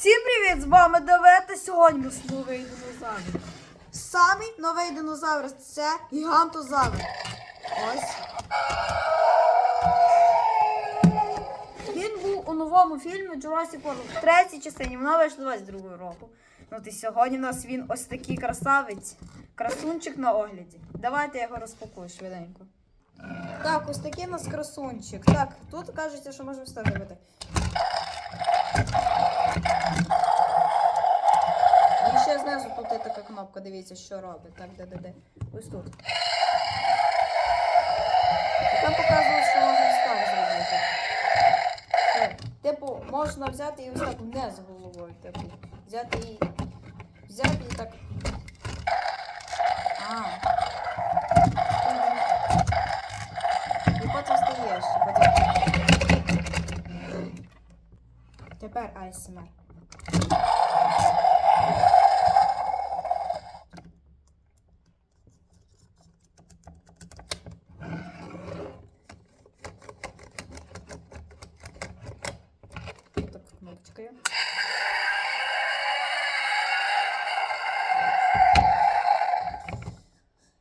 Всім привіт! З вами Давета. Сьогодні у нас новий динозавр. Самий новий динозавр це гігантозавр. Ось. Він був у новому фільмі Jurassic World в третій частині. Вона вийшла 22 року. Ну і сьогодні у нас він ось такий красавець. Красунчик на огляді. Давайте я його розпакую швиденько. Так, ось такий у нас красунчик. Так, тут кажеться, що можемо все зробити. І ще знизу тут є така кнопка, дивіться, що робить. Так, де, де, де. Ось тут. І там показує, що можна ось так зробити. Все. Типу, можна взяти і ось так вниз головою. Типу, взяти і. Взяти і так. А. І потім стаєш. Потім... Тепер ASMR.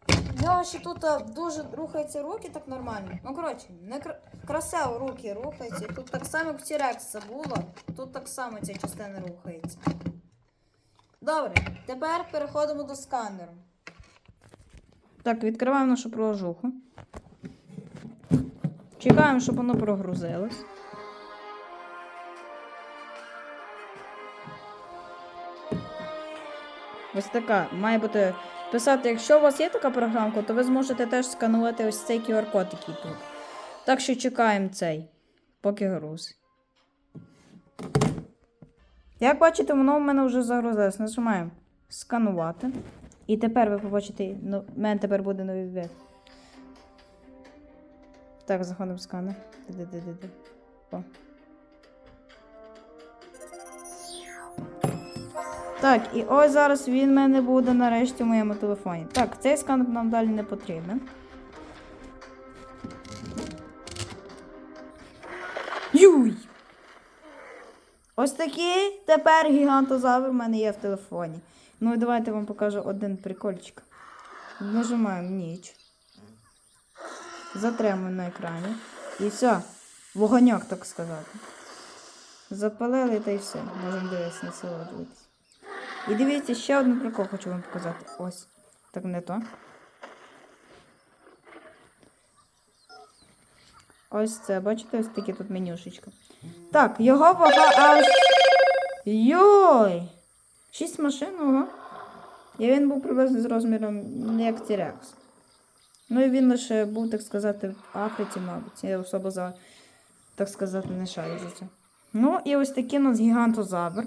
В нього ще тут дуже рухаються руки так нормально. Ну, коротше, не кра- красиво руки рухаються. Тут так само, в Тірекса було, тут так само ця частина рухається. Добре, тепер переходимо до сканеру. Так, відкриваємо нашу проложуху. Чекаємо, щоб воно прогрузилось. Ось така. Має бути писати, якщо у вас є така програмка, то ви зможете теж сканувати ось цей QR-код, який тут. Так що чекаємо цей, поки груз. Як бачите, воно в мене вже загрузилось. Нажимаємо сканувати. І тепер ви побачите, ну, в мене тепер буде новий вид. Так, заходимо в сканер. О. Так, і ось зараз він в мене буде нарешті в моєму телефоні. Так, цей сканер нам далі не потрібен. Юй! Ось такий тепер гігантозавр в мене є в телефоні. Ну і давайте вам покажу один прикольчик. Нажимаємо ніч. Затримуємо на екрані. І все. Вогоньок, так сказати. Запалили та й все. Можемо дивитися на село дивитися. І дивіться, ще один прикол хочу вам показати. Ось. Так не то. Ось це, бачите, ось такі тут менюшечка. Так, його вага аж. Йой! Шість машин, ого. І він був приблизно з розміром як Тірекс. Ну і він лише був, так сказати, в Африці, мабуть. Я особо за, так сказати, не шарю за це. Ну, і ось такий у нас гігантозавр.